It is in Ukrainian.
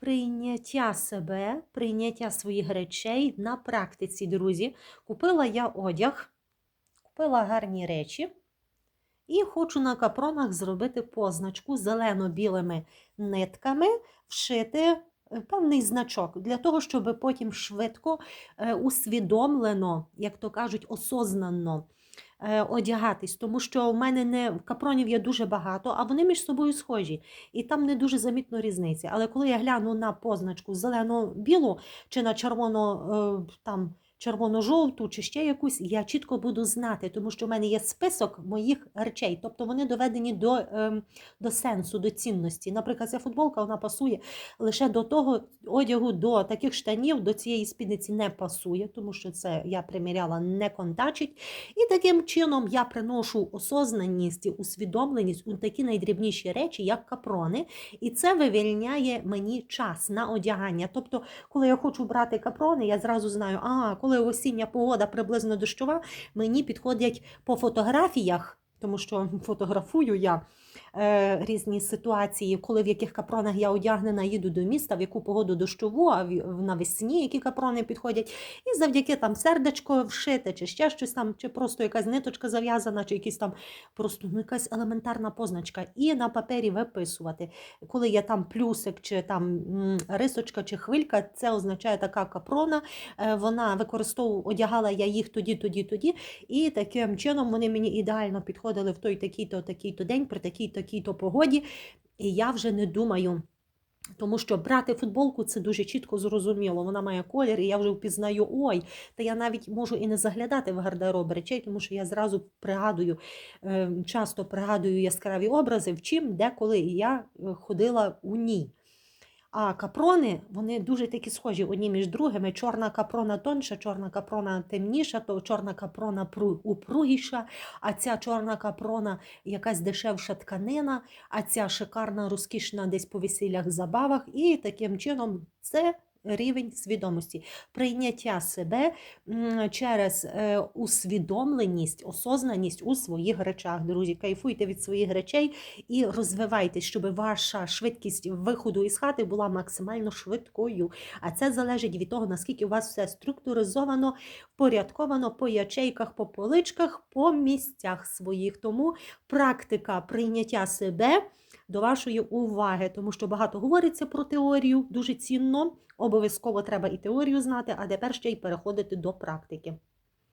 Прийняття себе, прийняття своїх речей на практиці, друзі. Купила я одяг, купила гарні речі і хочу на капронах зробити позначку зелено-білими нитками, вшити певний значок для того, щоб потім швидко е, усвідомлено, як то кажуть, осознанно е, одягатись, тому що в мене не капронів є дуже багато, а вони між собою схожі. І там не дуже замітно різниці. Але коли я гляну на позначку зелено-білу чи на червоно е, там. Червоно-жовту чи ще якусь, я чітко буду знати, тому що в мене є список моїх речей, тобто вони доведені до, ем, до сенсу, до цінності. Наприклад, ця футболка вона пасує лише до того одягу, до таких штанів, до цієї спідниці не пасує, тому що це я приміряла не контачить. І таким чином я приношу осознаність, усвідомленість у такі найдрібніші речі, як капрони, і це вивільняє мені час на одягання. Тобто, коли я хочу брати капрони, я зразу знаю, а коли осіння погода приблизно дощова, мені підходять по фотографіях. Тому що фотографую я е, різні ситуації, коли в яких капронах я одягнена, їду до міста, в яку погоду дощову, а навесні які капрони підходять. І завдяки там сердечко вшите, чи ще щось там, чи просто якась ниточка зав'язана, чи якісь там просто ну, якась елементарна позначка. І на папері виписувати. Коли є там плюсик, чи там рисочка, чи хвилька, це означає така капрона. Е, Вона використовувала, одягала я їх тоді, тоді, тоді. І таким чином вони мені ідеально підходили в той такий-то, такий-то день, при такій такій-то погоді. І я вже не думаю. Тому що брати футболку це дуже чітко зрозуміло. Вона має колір, і я вже впізнаю ой. Та я навіть можу і не заглядати в гардероб речей, тому що я зразу пригадую, е, часто пригадую яскраві образи, в чим, де, коли я е, ходила у ній. А капрони, вони дуже такі схожі одні між другими. Чорна капрона тонша, чорна капрона темніша, то чорна капрона упругіша, а ця чорна капрона якась дешевша тканина, а ця шикарна, розкішна десь по весіллях, забавах. І таким чином це рівень свідомості. Прийняття себе через е, усвідомленість, осознаність у своїх речах. Друзі, кайфуйте від своїх речей і розвивайтесь, щоб ваша швидкість виходу із хати була максимально швидкою. А це залежить від того, наскільки у вас все структуризовано, впорядковано по ячейках, по поличках, по місцях своїх. Тому практика прийняття себе до вашої уваги, тому що багато говориться про теорію, дуже цінно. Обов'язково треба і теорію знати, а тепер ще й переходити до практики.